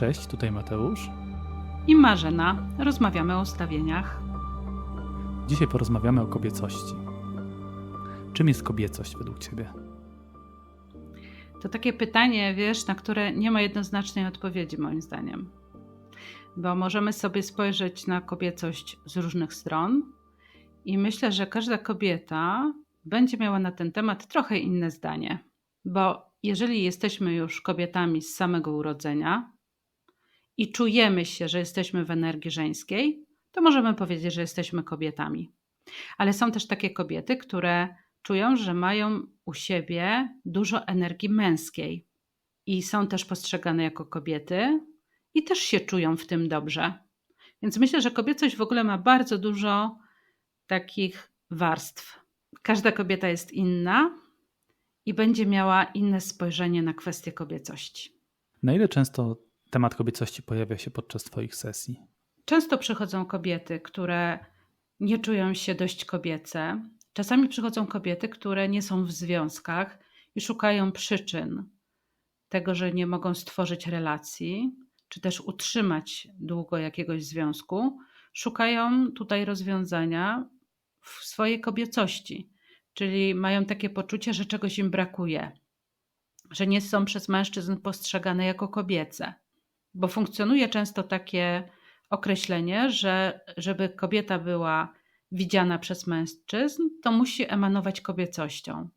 Cześć, tutaj Mateusz. I Marzena. Rozmawiamy o ustawieniach. Dzisiaj porozmawiamy o kobiecości. Czym jest kobiecość według Ciebie? To takie pytanie, wiesz, na które nie ma jednoznacznej odpowiedzi, moim zdaniem. Bo możemy sobie spojrzeć na kobiecość z różnych stron, i myślę, że każda kobieta będzie miała na ten temat trochę inne zdanie. Bo jeżeli jesteśmy już kobietami z samego urodzenia i czujemy się, że jesteśmy w energii żeńskiej, to możemy powiedzieć, że jesteśmy kobietami. Ale są też takie kobiety, które czują, że mają u siebie dużo energii męskiej i są też postrzegane jako kobiety i też się czują w tym dobrze. Więc myślę, że kobiecość w ogóle ma bardzo dużo takich warstw. Każda kobieta jest inna i będzie miała inne spojrzenie na kwestię kobiecości. Na ile często temat kobiecości pojawia się podczas Twoich sesji? Często przychodzą kobiety, które nie czują się dość kobiece. Czasami przychodzą kobiety, które nie są w związkach i szukają przyczyn tego, że nie mogą stworzyć relacji, czy też utrzymać długo jakiegoś związku. Szukają tutaj rozwiązania w swojej kobiecości, czyli mają takie poczucie, że czegoś im brakuje, że nie są przez mężczyzn postrzegane jako kobiece. Bo funkcjonuje często takie określenie, że żeby kobieta była widziana przez mężczyzn, to musi emanować kobiecością.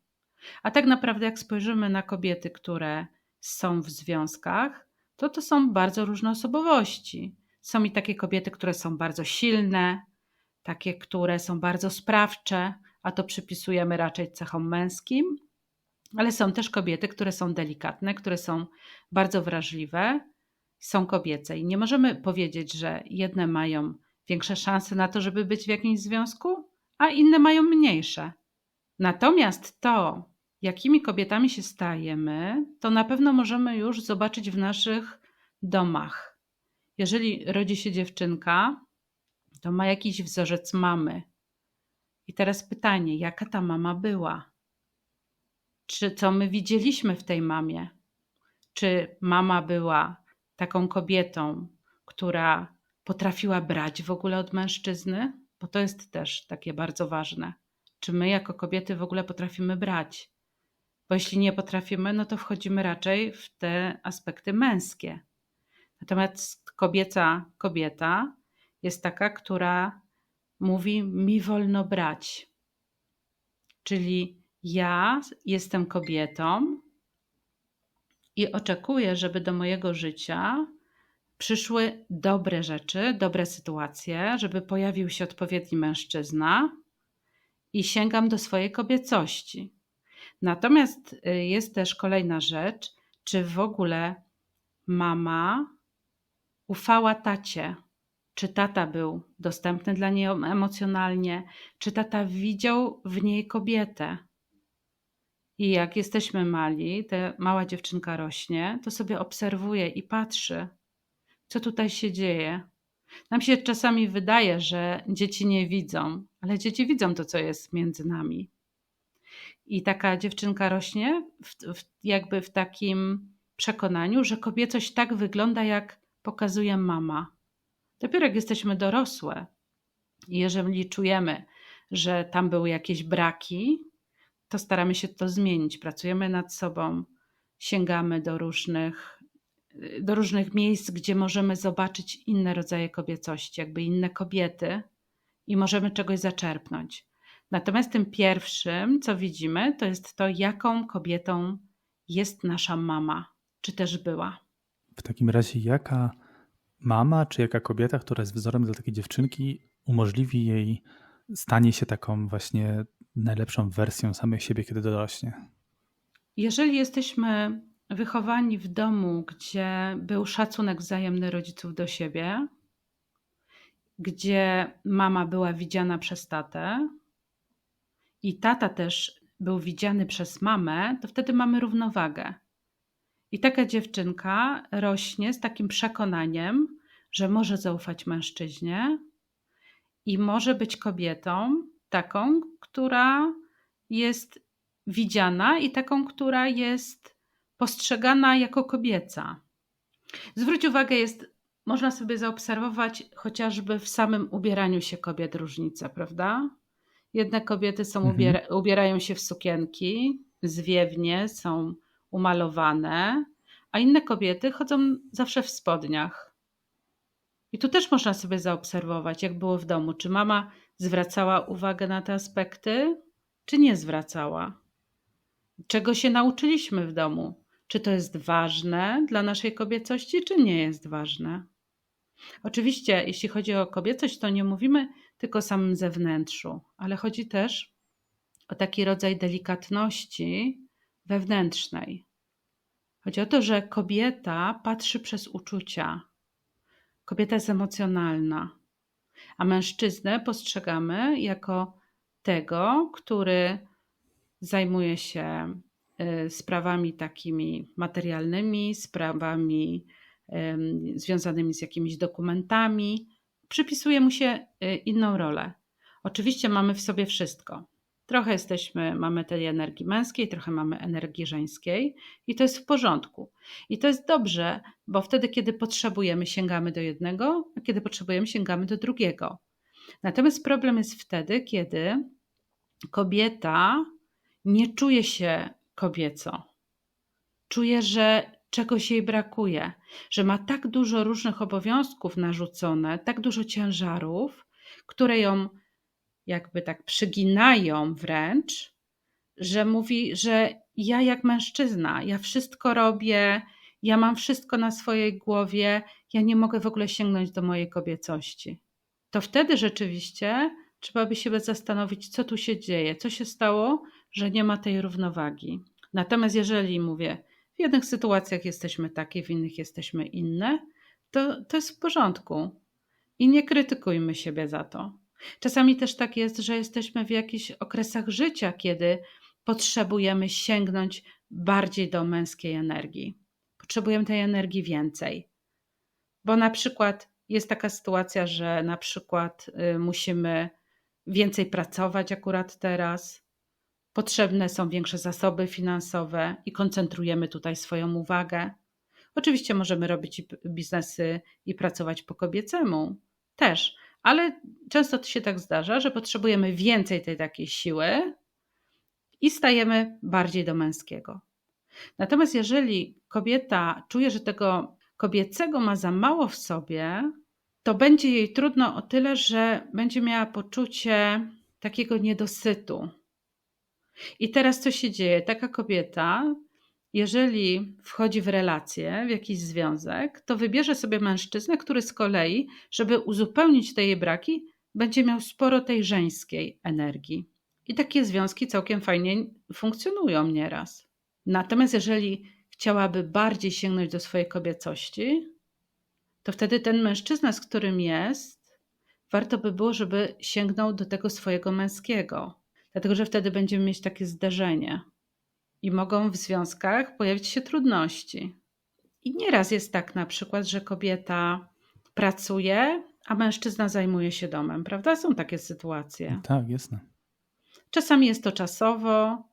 A tak naprawdę, jak spojrzymy na kobiety, które są w związkach, to to są bardzo różne osobowości. Są i takie kobiety, które są bardzo silne, takie, które są bardzo sprawcze, a to przypisujemy raczej cechom męskim, ale są też kobiety, które są delikatne, które są bardzo wrażliwe, są kobiece. I nie możemy powiedzieć, że jedne mają większe szanse na to, żeby być w jakimś związku, a inne mają mniejsze. Natomiast to, jakimi kobietami się stajemy, to na pewno możemy już zobaczyć w naszych domach. Jeżeli rodzi się dziewczynka, to ma jakiś wzorzec mamy. I teraz pytanie, jaka ta mama była? Czy co my widzieliśmy w tej mamie? Czy mama była taką kobietą, która potrafiła brać w ogóle od mężczyzny? Bo to jest też takie bardzo ważne. Czy my jako kobiety w ogóle potrafimy brać? Bo jeśli nie potrafimy, no to wchodzimy raczej w te aspekty męskie. Natomiast kobieca kobieta jest taka, która mówi: Mi wolno brać. Czyli ja jestem kobietą i oczekuję, żeby do mojego życia przyszły dobre rzeczy, dobre sytuacje, żeby pojawił się odpowiedni mężczyzna i sięgam do swojej kobiecości. Natomiast y, jest też kolejna rzecz, czy w ogóle mama ufała tacie, czy tata był dostępny dla niej emocjonalnie, czy tata widział w niej kobietę. I jak jesteśmy mali, ta mała dziewczynka rośnie, to sobie obserwuje i patrzy, co tutaj się dzieje. Nam się czasami wydaje, że dzieci nie widzą, ale dzieci widzą to, co jest między nami. I taka dziewczynka rośnie w, w, jakby w takim przekonaniu, że kobiecość tak wygląda, jak pokazuje mama. Dopiero jak jesteśmy dorosłe, jeżeli czujemy, że tam były jakieś braki, to staramy się to zmienić. Pracujemy nad sobą, sięgamy do różnych, do różnych miejsc, gdzie możemy zobaczyć inne rodzaje kobiecości, jakby inne kobiety i możemy czegoś zaczerpnąć. Natomiast tym pierwszym, co widzimy, to jest to, jaką kobietą jest nasza mama, czy też była. W takim razie, jaka mama, czy jaka kobieta, która jest wzorem dla takiej dziewczynki, umożliwi jej stanie się taką właśnie najlepszą wersją samej siebie, kiedy dorośnie? Jeżeli jesteśmy wychowani w domu, gdzie był szacunek wzajemny rodziców do siebie, gdzie mama była widziana przez tatę i tata też był widziany przez mamę, to wtedy mamy równowagę. I taka dziewczynka rośnie z takim przekonaniem, że może zaufać mężczyźnie i może być kobietą taką, która jest widziana i taką, która jest postrzegana jako kobieca. Zwróć uwagę, jest, można sobie zaobserwować chociażby w samym ubieraniu się kobiet różnicę, prawda? Jedne kobiety są Mhm. ubiera, ubierają się w sukienki, zwiewnie, są umalowane, a inne kobiety chodzą zawsze w spodniach. I tu też można sobie zaobserwować, jak było w domu. Czy mama zwracała uwagę na te aspekty, czy nie zwracała? Czego się nauczyliśmy w domu? Czy to jest ważne dla naszej kobiecości, czy nie jest ważne? Oczywiście, jeśli chodzi o kobiecość, to nie mówimy tylko o samym zewnętrzu, ale chodzi też o taki rodzaj delikatności wewnętrznej. Chodzi o to, że kobieta patrzy przez uczucia. Kobieta jest emocjonalna, a mężczyznę postrzegamy jako tego, który zajmuje się y, sprawami takimi materialnymi, sprawami związanymi z jakimiś dokumentami. Przypisuje mu się y, inną rolę. Oczywiście mamy w sobie wszystko. Trochę jesteśmy, mamy tej energii męskiej, trochę mamy energii żeńskiej i to jest w porządku. I to jest dobrze, bo wtedy, kiedy potrzebujemy, sięgamy do jednego, a kiedy potrzebujemy, sięgamy do drugiego. Natomiast problem jest wtedy, kiedy kobieta nie czuje się kobieco. Czuje, że czegoś jej brakuje, że ma tak dużo różnych obowiązków narzucone, tak dużo ciężarów, które ją jakby tak przyginają wręcz, że mówi, że ja jak mężczyzna, ja wszystko robię, ja mam wszystko na swojej głowie, ja nie mogę w ogóle sięgnąć do mojej kobiecości. To wtedy rzeczywiście trzeba by się zastanowić, co tu się dzieje, co się stało, że nie ma tej równowagi. Natomiast jeżeli mówię, w jednych sytuacjach jesteśmy takie, w innych jesteśmy inne, to, to jest w porządku. I nie krytykujmy siebie za to. Czasami też tak jest, że jesteśmy w jakichś okresach życia, kiedy potrzebujemy sięgnąć bardziej do męskiej energii. Potrzebujemy tej energii więcej. Bo na przykład jest taka sytuacja, że na przykład y, musimy więcej pracować akurat teraz, potrzebne są większe zasoby finansowe i koncentrujemy tutaj swoją uwagę. Oczywiście możemy robić biznesy i pracować po kobiecemu też, ale często to się tak zdarza, że potrzebujemy więcej tej takiej siły i stajemy bardziej do męskiego. Natomiast jeżeli kobieta czuje, że tego kobiecego ma za mało w sobie, to będzie jej trudno o tyle, że będzie miała poczucie takiego niedosytu. I teraz co się dzieje? Taka kobieta, jeżeli wchodzi w relację, w jakiś związek, to wybierze sobie mężczyznę, który z kolei, żeby uzupełnić te jej braki, będzie miał sporo tej żeńskiej energii. I takie związki całkiem fajnie funkcjonują nieraz. Natomiast jeżeli chciałaby bardziej sięgnąć do swojej kobiecości, to wtedy ten mężczyzna, z którym jest, warto by było, żeby sięgnął do tego swojego męskiego. Dlatego, że wtedy będziemy mieć takie zderzenie i mogą w związkach pojawić się trudności. I nieraz jest tak na przykład, że kobieta pracuje, a mężczyzna zajmuje się domem, prawda? Są takie sytuacje. Tak, jasne. Czasami jest to czasowo,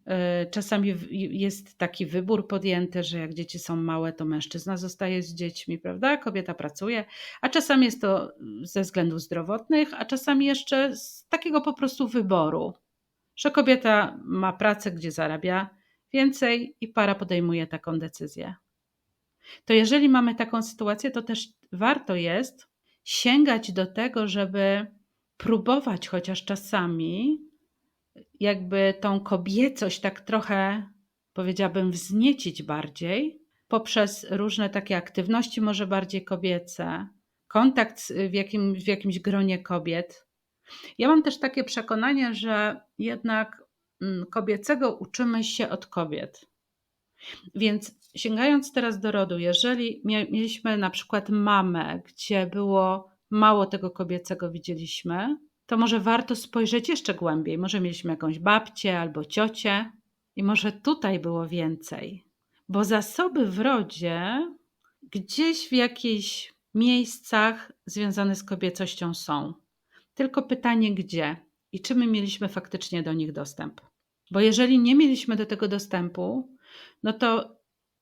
y, czasami jest taki wybór podjęty, że jak dzieci są małe, to mężczyzna zostaje z dziećmi, prawda? Kobieta pracuje, a czasami jest to ze względów zdrowotnych, a czasami jeszcze z takiego po prostu wyboru, że kobieta ma pracę, gdzie zarabia więcej i para podejmuje taką decyzję. To jeżeli mamy taką sytuację, to też warto jest sięgać do tego, żeby próbować chociaż czasami jakby tą kobiecość tak trochę, powiedziałabym, wzniecić bardziej poprzez różne takie aktywności, może bardziej kobiece, kontakt w, jakim, w jakimś gronie kobiet. Ja mam też takie przekonanie, że jednak kobiecego uczymy się od kobiet. Więc sięgając teraz do rodu, jeżeli mieliśmy na przykład mamę, gdzie było mało tego kobiecego widzieliśmy, to może warto spojrzeć jeszcze głębiej. Może mieliśmy jakąś babcię albo ciocię i może tutaj było więcej. Bo zasoby w rodzie gdzieś w jakichś miejscach związane z kobiecością są. Tylko pytanie gdzie i czy my mieliśmy faktycznie do nich dostęp. Bo jeżeli nie mieliśmy do tego dostępu, no to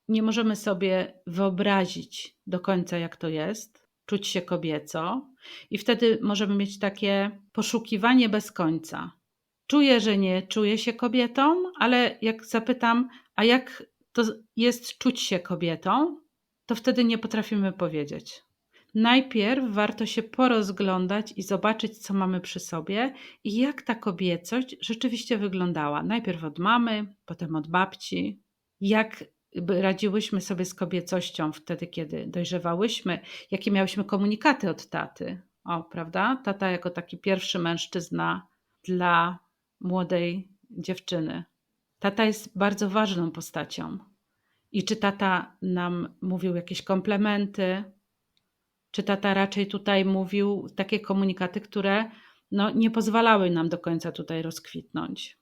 nie możemy sobie wyobrazić do końca, jak to jest, czuć się kobieco, i wtedy możemy mieć takie poszukiwanie bez końca. Czuję, że nie czuję się kobietą, ale jak zapytam, a jak to jest czuć się kobietą, to wtedy nie potrafimy powiedzieć. Najpierw warto się porozglądać i zobaczyć, co mamy przy sobie i jak ta kobiecość rzeczywiście wyglądała. Najpierw od mamy, potem od babci. Jak radziłyśmy sobie z kobiecością wtedy, kiedy dojrzewałyśmy, jakie miałyśmy komunikaty od taty. O, prawda? Tata jako taki pierwszy mężczyzna dla młodej dziewczyny. Tata jest bardzo ważną postacią. I czy tata nam mówił jakieś komplementy, czy tata raczej tutaj mówił takie komunikaty, które no, nie pozwalały nam do końca tutaj rozkwitnąć.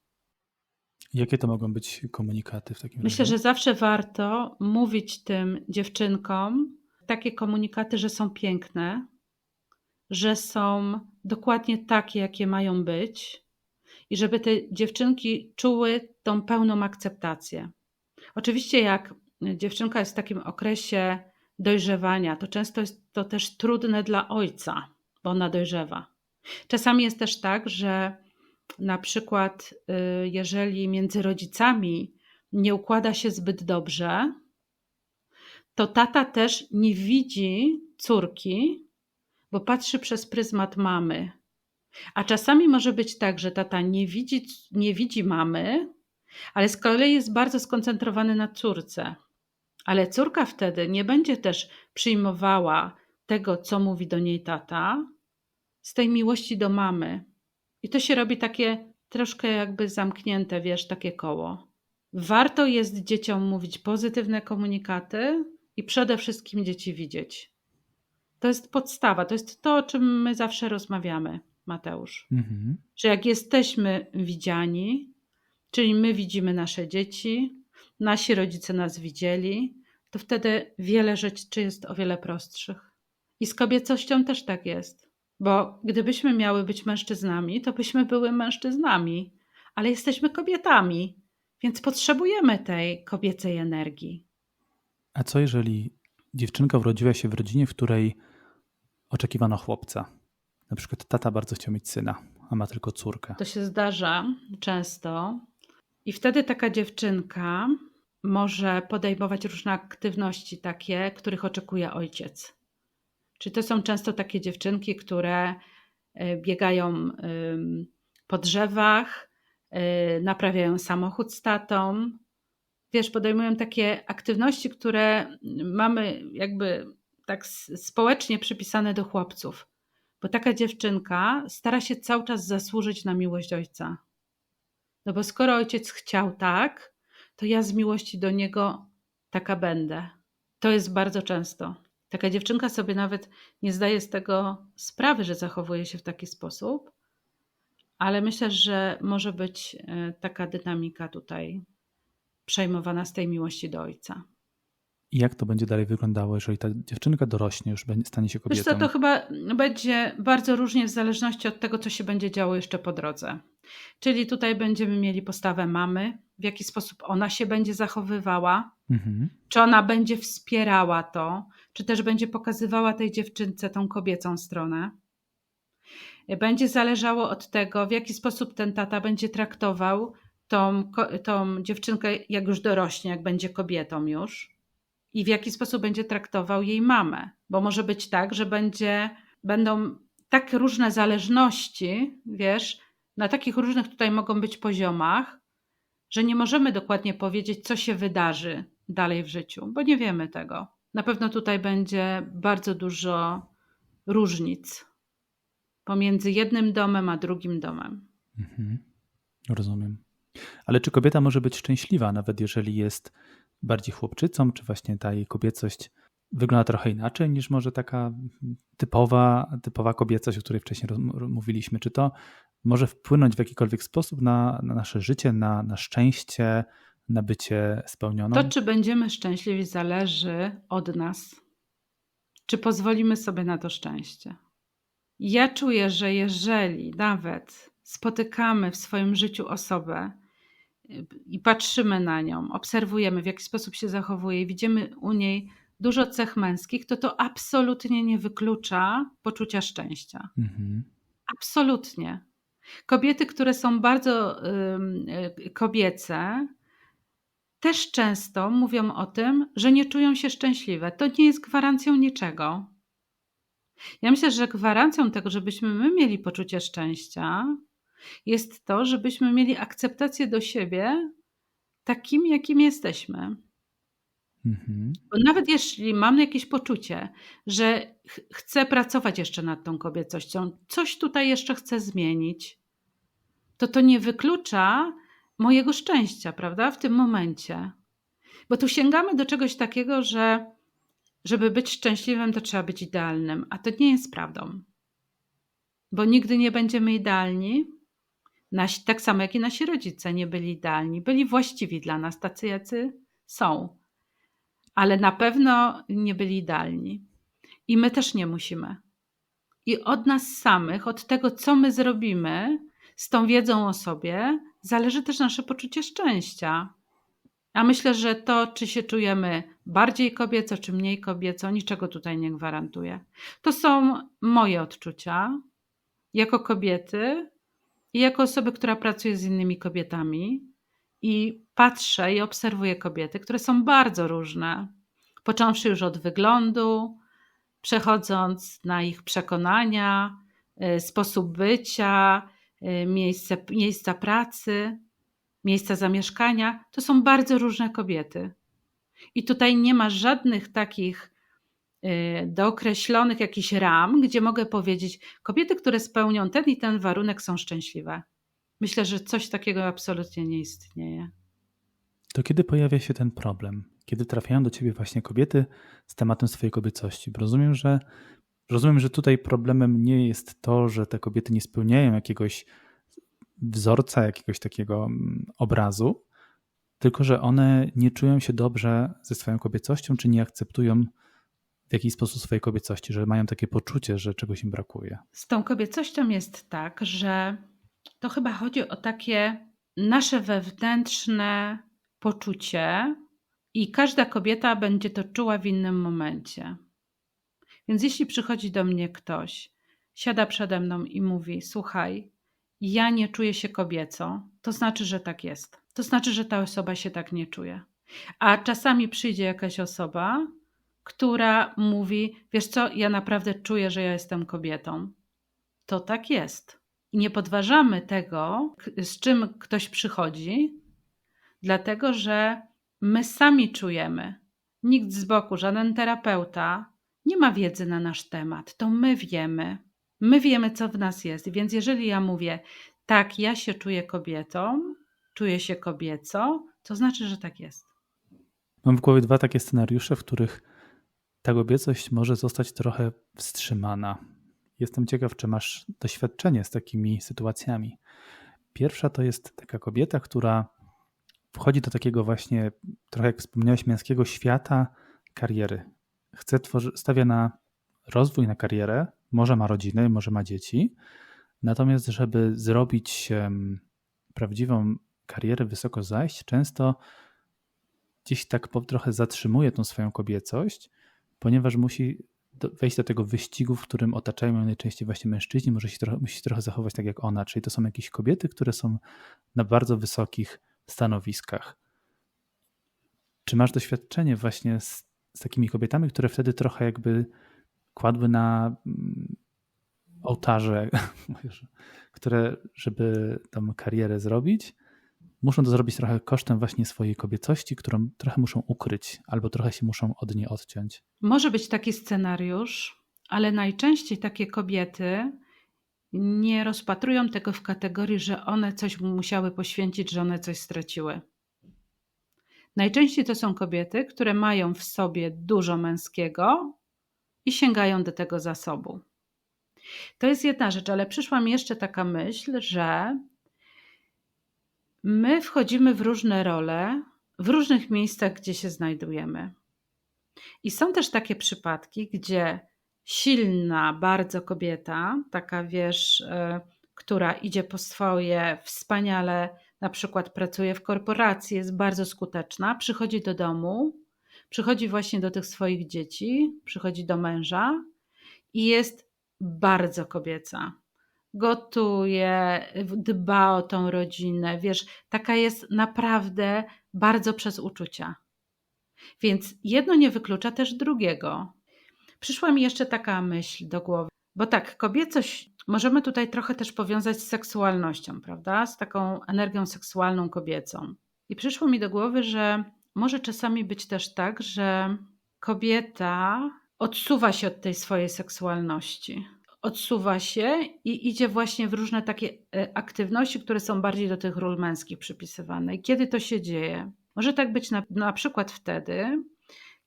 Jakie to mogą być komunikaty w takim Myślę, razie? że zawsze warto mówić tym dziewczynkom takie komunikaty, że są piękne, że są dokładnie takie, jakie mają być i żeby te dziewczynki czuły tą pełną akceptację. Oczywiście, jak dziewczynka jest w takim okresie dojrzewania, to często jest to też trudne dla ojca, bo ona dojrzewa. Czasami jest też tak, że na przykład, y, jeżeli między rodzicami nie układa się zbyt dobrze, to tata też nie widzi córki, bo patrzy przez pryzmat mamy. A czasami może być tak, że tata nie widzi, nie widzi mamy, ale z kolei jest bardzo skoncentrowany na córce. Ale córka wtedy nie będzie też przyjmowała tego, co mówi do niej tata, z tej miłości do mamy. I to się robi takie troszkę jakby zamknięte, wiesz, takie koło. Warto jest dzieciom mówić pozytywne komunikaty i przede wszystkim dzieci widzieć. To jest podstawa, to jest to, o czym my zawsze rozmawiamy, Mateusz. Mhm. Że jak jesteśmy widziani, czyli my widzimy nasze dzieci, nasi rodzice nas widzieli, to wtedy wiele rzeczy jest o wiele prostszych. I z kobiecością też tak jest. Bo gdybyśmy miały być mężczyznami, to byśmy były mężczyznami, ale jesteśmy kobietami, więc potrzebujemy tej kobiecej energii. A co jeżeli dziewczynka urodziła się w rodzinie, w której oczekiwano chłopca? Na przykład tata bardzo chciał mieć syna, a ma tylko córkę. To się zdarza często. I wtedy taka dziewczynka może podejmować różne aktywności takie, których oczekuje ojciec. Czyli to są często takie dziewczynki, które y, biegają po drzewach, y, naprawiają samochód z tatą. Wiesz, podejmują takie aktywności, które mamy jakby tak społecznie przypisane do chłopców. Bo taka dziewczynka stara się cały czas zasłużyć na miłość ojca. No bo skoro ojciec chciał tak, to ja z miłości do niego taka będę. To jest bardzo często. Taka dziewczynka sobie nawet nie zdaje z tego sprawy, że zachowuje się w taki sposób, ale myślę, że może być e, taka dynamika tutaj przejmowana z tej miłości do ojca. I jak to będzie dalej wyglądało, jeżeli ta dziewczynka dorośnie, już stanie się Wiesz kobietą? co, to chyba będzie bardzo różnie w zależności od tego, co się będzie działo jeszcze po drodze. Czyli tutaj będziemy mieli postawę mamy, w jaki sposób ona się będzie zachowywała, Mhm. czy ona będzie wspierała to, czy też będzie pokazywała tej dziewczynce tą kobiecą stronę. Będzie zależało od tego, w jaki sposób ten tata będzie traktował tą, tą dziewczynkę, jak już dorośnie, jak będzie kobietą już, i w jaki sposób będzie traktował jej mamę. Bo może być tak, że będzie, będą tak różne zależności, wiesz, na takich różnych tutaj mogą być poziomach, że nie możemy dokładnie powiedzieć, co się wydarzy dalej w życiu, bo nie wiemy tego. Na pewno tutaj będzie bardzo dużo różnic pomiędzy jednym domem a drugim domem. Mhm. Rozumiem. Ale czy kobieta może być szczęśliwa, nawet jeżeli jest bardziej chłopczycą, czy właśnie ta jej kobiecość wygląda trochę inaczej niż może taka typowa, typowa kobiecość, o której wcześniej mówiliśmy? Czy to może wpłynąć w jakikolwiek sposób na, na nasze życie, na, na szczęście, na bycie spełnioną? To, czy będziemy szczęśliwi, zależy od nas. Czy pozwolimy sobie na to szczęście? Ja czuję, że jeżeli nawet spotykamy w swoim życiu osobę, i patrzymy na nią, obserwujemy, w jaki sposób się zachowuje, i widzimy u niej dużo cech męskich, to to absolutnie nie wyklucza poczucia szczęścia. Mhm. Absolutnie. Kobiety, które są bardzo y, kobiece, też często mówią o tym, że nie czują się szczęśliwe. To nie jest gwarancją niczego. Ja myślę, że gwarancją tego, żebyśmy my mieli poczucie szczęścia, jest to, żebyśmy mieli akceptację do siebie takim, jakim jesteśmy. Mhm. Bo nawet jeśli mam jakieś poczucie, że ch chcę pracować jeszcze nad tą kobiecością, coś tutaj jeszcze chcę zmienić, to to nie wyklucza mojego szczęścia, prawda, w tym momencie. Bo tu sięgamy do czegoś takiego, że żeby być szczęśliwym, to trzeba być idealnym, a to nie jest prawdą. Bo nigdy nie będziemy idealni. Nasi, tak samo jak i nasi rodzice nie byli idealni, byli właściwi dla nas, tacy jacy są, ale na pewno nie byli idealni. I my też nie musimy. I od nas samych, od tego, co my zrobimy z tą wiedzą o sobie, zależy też nasze poczucie szczęścia. A myślę, że to, czy się czujemy bardziej kobieco, czy mniej kobieco, niczego tutaj nie gwarantuje. To są moje odczucia jako kobiety i jako osoby, która pracuje z innymi kobietami. I patrzę i obserwuję kobiety, które są bardzo różne, począwszy już od wyglądu, przechodząc na ich przekonania, y, sposób bycia, y, miejsce, miejsca pracy miejsca zamieszkania, to są bardzo różne kobiety. I tutaj nie ma żadnych takich y, dookreślonych jakichś ram, gdzie mogę powiedzieć, kobiety, które spełnią ten i ten warunek, są szczęśliwe. Myślę, że coś takiego absolutnie nie istnieje. To kiedy pojawia się ten problem? Kiedy trafiają do ciebie właśnie kobiety z tematem swojej kobiecości? Bo rozumiem, że rozumiem, że tutaj problemem nie jest to, że te kobiety nie spełniają jakiegoś wzorca jakiegoś takiego mm, obrazu, tylko że one nie czują się dobrze ze swoją kobiecością, czy nie akceptują w jakiś sposób swojej kobiecości, że mają takie poczucie, że czegoś im brakuje. Z tą kobiecością jest tak, że to chyba chodzi o takie nasze wewnętrzne poczucie, i każda kobieta będzie to czuła w innym momencie. Więc jeśli przychodzi do mnie ktoś, siada przede mną i mówi: Słuchaj, ja nie czuję się kobieco, to znaczy, że tak jest. To znaczy, że ta osoba się tak nie czuje. A czasami przyjdzie jakaś osoba, która mówi: Wiesz co, ja naprawdę czuję, że ja jestem kobietą. To tak jest. I nie podważamy tego, z czym ktoś przychodzi, dlatego że my sami czujemy. Nikt z boku, żaden terapeuta nie ma wiedzy na nasz temat. To my wiemy. My wiemy, co w nas jest, więc jeżeli ja mówię, tak, ja się czuję kobietą, czuję się kobieco, to znaczy, że tak jest. Mam w głowie dwa takie scenariusze, w których ta kobiecość może zostać trochę wstrzymana. Jestem ciekaw, czy masz doświadczenie z takimi sytuacjami. Pierwsza to jest taka kobieta, która wchodzi do takiego właśnie, trochę jak wspomniałeś, męskiego świata kariery. Chce, tworzy, stawia na rozwój, na karierę, może ma rodzinę, może ma dzieci. Natomiast, żeby zrobić prawdziwą karierę, wysoko zajść, często gdzieś tak trochę zatrzymuje tą swoją kobiecość, ponieważ musi wejść do tego wyścigu, w którym otaczają ją najczęściej właśnie mężczyźni, może się trochę, musi się trochę zachować tak jak ona, czyli to są jakieś kobiety, które są na bardzo wysokich stanowiskach. Czy masz doświadczenie właśnie z, z takimi kobietami, które wtedy trochę jakby kładły na mm, ołtarze, które, żeby tam karierę zrobić, muszą to zrobić trochę kosztem właśnie swojej kobiecości, którą trochę muszą ukryć albo trochę się muszą od niej odciąć. Może być taki scenariusz, ale najczęściej takie kobiety nie rozpatrują tego w kategorii, że one coś musiały poświęcić, że one coś straciły. Najczęściej to są kobiety, które mają w sobie dużo męskiego, i sięgają do tego zasobu. To jest jedna rzecz, ale przyszła mi jeszcze taka myśl, że my wchodzimy w różne role w różnych miejscach, gdzie się znajdujemy. I są też takie przypadki, gdzie silna bardzo kobieta, taka wiesz, y, która idzie po swoje, wspaniale na przykład pracuje w korporacji, jest bardzo skuteczna, przychodzi do domu, przychodzi właśnie do tych swoich dzieci, przychodzi do męża i jest bardzo kobieca. Gotuje, dba o tą rodzinę, wiesz, taka jest naprawdę bardzo przez uczucia. Więc jedno nie wyklucza też drugiego. Przyszła mi jeszcze taka myśl do głowy, bo tak, kobiecość możemy tutaj trochę też powiązać z seksualnością, prawda? Z taką energią seksualną kobiecą. I przyszło mi do głowy, że może czasami być też tak, że kobieta odsuwa się od tej swojej seksualności. Odsuwa się i idzie właśnie w różne takie e, aktywności, które są bardziej do tych ról męskich przypisywane. I kiedy to się dzieje? Może tak być na, na przykład wtedy,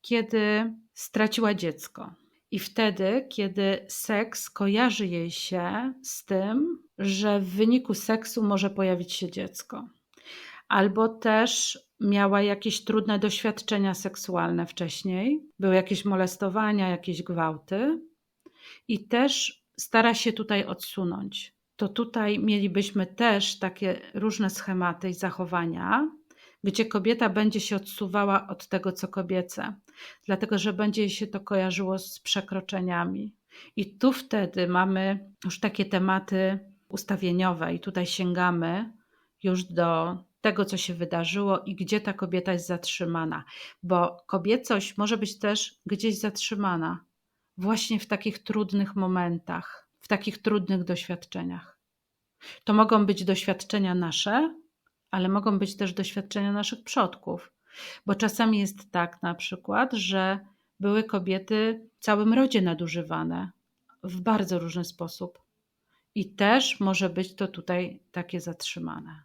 kiedy straciła dziecko. I wtedy, kiedy seks kojarzy jej się z tym, że w wyniku seksu może pojawić się dziecko. Albo też miała jakieś trudne doświadczenia seksualne wcześniej, były jakieś molestowania, jakieś gwałty, i też stara się tutaj odsunąć. To tutaj mielibyśmy też takie różne schematy i zachowania, gdzie kobieta będzie się odsuwała od tego, co kobiece, dlatego że będzie się to kojarzyło z przekroczeniami. I tu wtedy mamy już takie tematy ustawieniowe, i tutaj sięgamy już do tego, co się wydarzyło i gdzie ta kobieta jest zatrzymana, bo kobiecość może być też gdzieś zatrzymana, właśnie w takich trudnych momentach, w takich trudnych doświadczeniach. To mogą być doświadczenia nasze, ale mogą być też doświadczenia naszych przodków. Bo czasami jest tak na przykład, że były kobiety w całym rodzie nadużywane w bardzo różny sposób. I też może być to tutaj takie zatrzymane.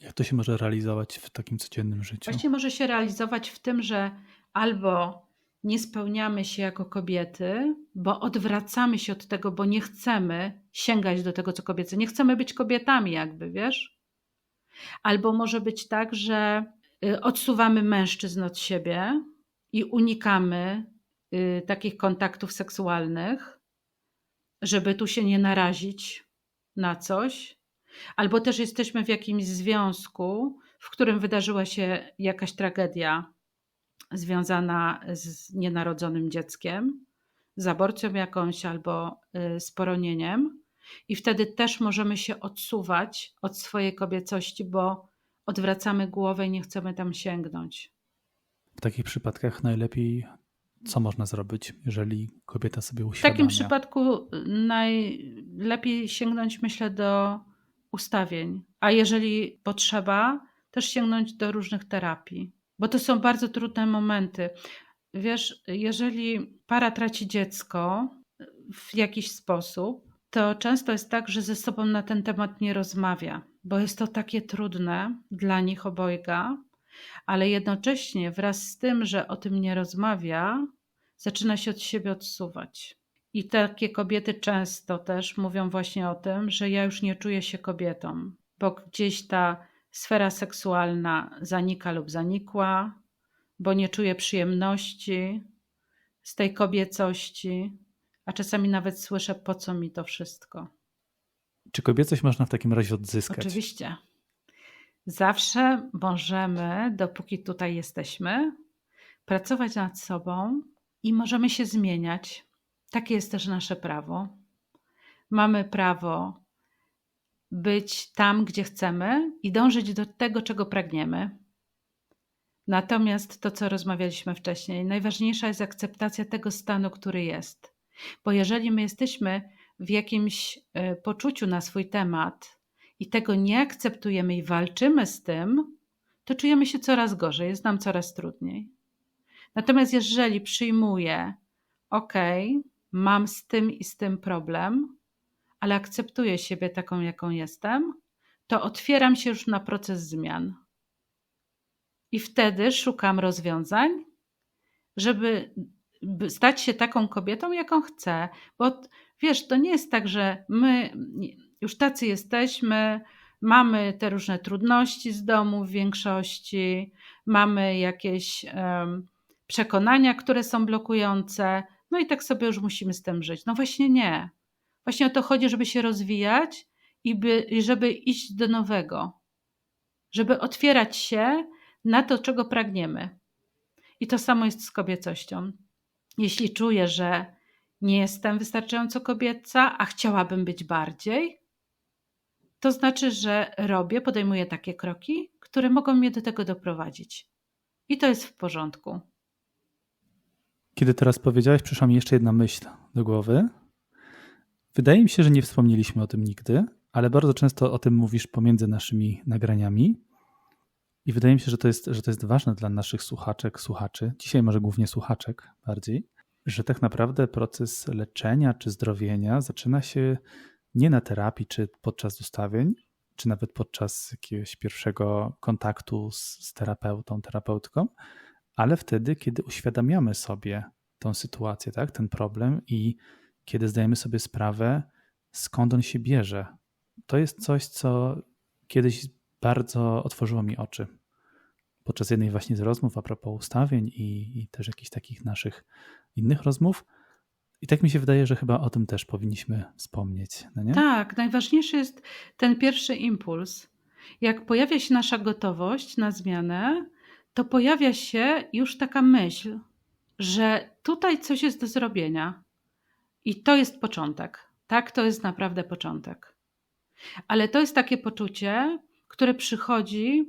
Jak to się może realizować w takim codziennym życiu? Właśnie może się realizować w tym, że albo nie spełniamy się jako kobiety, bo odwracamy się od tego, bo nie chcemy sięgać do tego, co kobiece. Nie chcemy być kobietami, jakby, wiesz? Albo może być tak, że y, odsuwamy mężczyzn od siebie i unikamy y, takich kontaktów seksualnych, żeby tu się nie narazić na coś. Albo też jesteśmy w jakimś związku, w którym wydarzyła się jakaś tragedia związana z nienarodzonym dzieckiem, z aborcją jakąś albo y, z poronieniem. I wtedy też możemy się odsuwać od swojej kobiecości, bo odwracamy głowę i nie chcemy tam sięgnąć. W takich przypadkach najlepiej co można zrobić, jeżeli kobieta sobie uświadamia? W takim przypadku najlepiej sięgnąć, myślę, do ustawień, a jeżeli potrzeba, też sięgnąć do różnych terapii, bo to są bardzo trudne momenty. Wiesz, jeżeli para traci dziecko w jakiś sposób, to często jest tak, że ze sobą na ten temat nie rozmawia, bo jest to takie trudne dla nich obojga, ale jednocześnie wraz z tym, że o tym nie rozmawia, zaczyna się od siebie odsuwać. I takie kobiety często też mówią właśnie o tym, że ja już nie czuję się kobietą, bo gdzieś ta sfera seksualna zanika lub zanikła, bo nie czuję przyjemności z tej kobiecości, a czasami nawet słyszę, po co mi to wszystko. Czy kobiecość można w takim razie odzyskać? Oczywiście. Zawsze możemy, dopóki tutaj jesteśmy, pracować nad sobą i możemy się zmieniać. Takie jest też nasze prawo. Mamy prawo być tam, gdzie chcemy i dążyć do tego, czego pragniemy. Natomiast to, co rozmawialiśmy wcześniej, najważniejsza jest akceptacja tego stanu, który jest. Bo jeżeli my jesteśmy w jakimś e, poczuciu na swój temat i tego nie akceptujemy i walczymy z tym, to czujemy się coraz gorzej, jest nam coraz trudniej. Natomiast jeżeli przyjmuję, ok, mam z tym i z tym problem, ale akceptuję siebie taką, jaką jestem, to otwieram się już na proces zmian. I wtedy szukam rozwiązań, żeby stać się taką kobietą, jaką chcę. Bo wiesz, to nie jest tak, że my już tacy jesteśmy, mamy te różne trudności z domu w większości, mamy jakieś um, przekonania, które są blokujące, no i tak sobie już musimy z tym żyć. No właśnie nie. Właśnie o to chodzi, żeby się rozwijać i by, żeby iść do nowego. żeby otwierać się na to, czego pragniemy. I to samo jest z kobiecością. Jeśli czuję, że nie jestem wystarczająco kobieca, a chciałabym być bardziej, to znaczy, że robię, podejmuję takie kroki, które mogą mnie do tego doprowadzić. I to jest w porządku. Kiedy teraz powiedziałeś, przyszła mi jeszcze jedna myśl do głowy. Wydaje mi się, że nie wspomnieliśmy o tym nigdy, ale bardzo często o tym mówisz pomiędzy naszymi nagraniami. I wydaje mi się, że to jest, że to jest ważne dla naszych słuchaczek, słuchaczy, dzisiaj może głównie słuchaczek bardziej, że tak naprawdę proces leczenia czy zdrowienia zaczyna się nie na terapii, czy podczas ustawień, czy nawet podczas jakiegoś pierwszego kontaktu z, z terapeutą, terapeutką, ale wtedy, kiedy uświadamiamy sobie tą sytuację, tak, ten problem i kiedy zdajemy sobie sprawę, skąd on się bierze. To jest coś, co kiedyś bardzo otworzyło mi oczy. Podczas jednej właśnie z rozmów a propos ustawień i, i też jakichś takich naszych innych rozmów. I tak mi się wydaje, że chyba o tym też powinniśmy wspomnieć. No? Tak, najważniejszy jest ten pierwszy impuls. Jak pojawia się nasza gotowość na zmianę, to pojawia się już taka myśl, że tutaj coś jest do zrobienia. I to jest początek. Tak, to jest naprawdę początek. Ale to jest takie poczucie, które przychodzi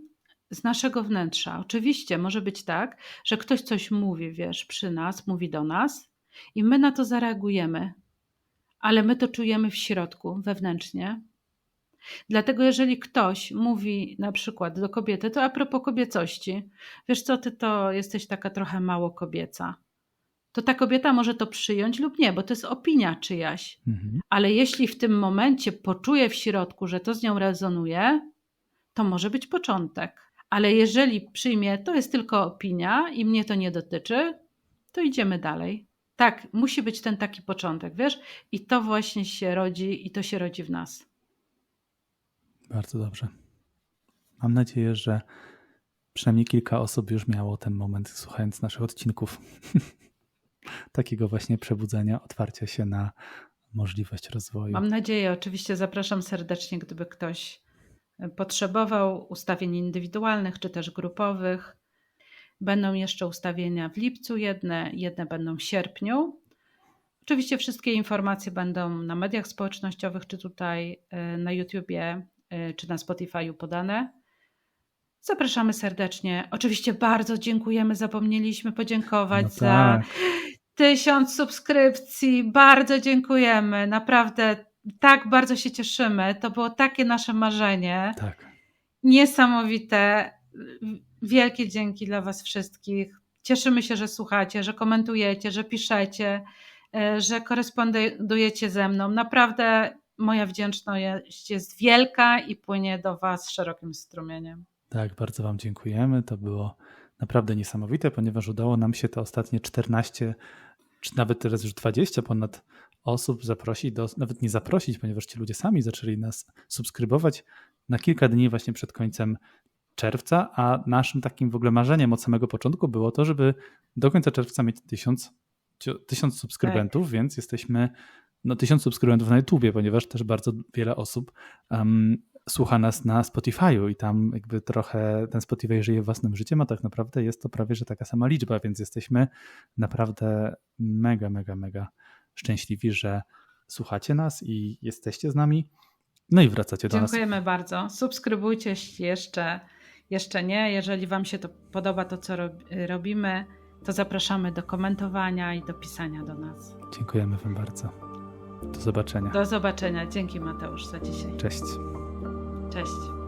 z naszego wnętrza. Oczywiście może być tak, że ktoś coś mówi, wiesz, przy nas, mówi do nas i my na to zareagujemy, ale my to czujemy w środku, wewnętrznie. Dlatego, jeżeli ktoś mówi na przykład do kobiety, to a propos kobiecości, wiesz co, ty to jesteś taka trochę mało kobieca to ta kobieta może to przyjąć lub nie, bo to jest opinia czyjaś. Mhm. Ale jeśli w tym momencie poczuje w środku, że to z nią rezonuje, to może być początek. Ale jeżeli przyjmie, to jest tylko opinia i mnie to nie dotyczy, to idziemy dalej. Tak, musi być ten taki początek, wiesz? I to właśnie się rodzi, i to się rodzi w nas. Bardzo dobrze. Mam nadzieję, że przynajmniej kilka osób już miało ten moment, słuchając naszych odcinków. takiego właśnie przebudzenia, otwarcia się na możliwość rozwoju. Mam nadzieję, oczywiście zapraszam serdecznie, gdyby ktoś e, potrzebował ustawień indywidualnych czy też grupowych. Będą jeszcze ustawienia w lipcu, jedne, jedne będą w sierpniu. Oczywiście wszystkie informacje będą na mediach społecznościowych, czy tutaj e, na YouTubie, e, czy na Spotify'u podane. Zapraszamy serdecznie. Oczywiście bardzo dziękujemy. Zapomnieliśmy podziękować no tak. za tysiąc subskrypcji. Bardzo dziękujemy. Naprawdę tak bardzo się cieszymy. To było takie nasze marzenie. Tak. Niesamowite. Wielkie dzięki dla Was wszystkich. Cieszymy się, że słuchacie, że komentujecie, że piszecie, e, że korespondujecie ze mną. Naprawdę moja wdzięczność jest wielka i płynie do Was szerokim strumieniem. Tak, bardzo Wam dziękujemy. To było naprawdę niesamowite, ponieważ udało nam się te ostatnie 14 czy nawet teraz już 20 ponad osób zaprosić, do, nawet nie zaprosić, ponieważ ci ludzie sami zaczęli nas subskrybować na kilka dni właśnie przed końcem czerwca, a naszym takim w ogóle marzeniem od samego początku było to, żeby do końca czerwca mieć tysiąc, tysiąc subskrybentów, tak. więc jesteśmy no, tysiąc subskrybentów na YouTubie, ponieważ też bardzo wiele osób um, słucha nas na Spotify'u i tam jakby trochę ten Spotify żyje własnym życiem, a tak naprawdę jest to prawie że taka sama liczba, więc jesteśmy naprawdę mega, mega, mega szczęśliwi, że słuchacie nas i jesteście z nami. No i wracacie do Dziękujemy nas. Dziękujemy bardzo. Subskrybujcie jeszcze, jeszcze nie. Jeżeli Wam się to podoba, to co robimy, to zapraszamy do komentowania i do pisania do nas. Dziękujemy Wam bardzo. Do zobaczenia. Do zobaczenia. Dzięki Mateusz za dzisiaj. Cześć. Cześć.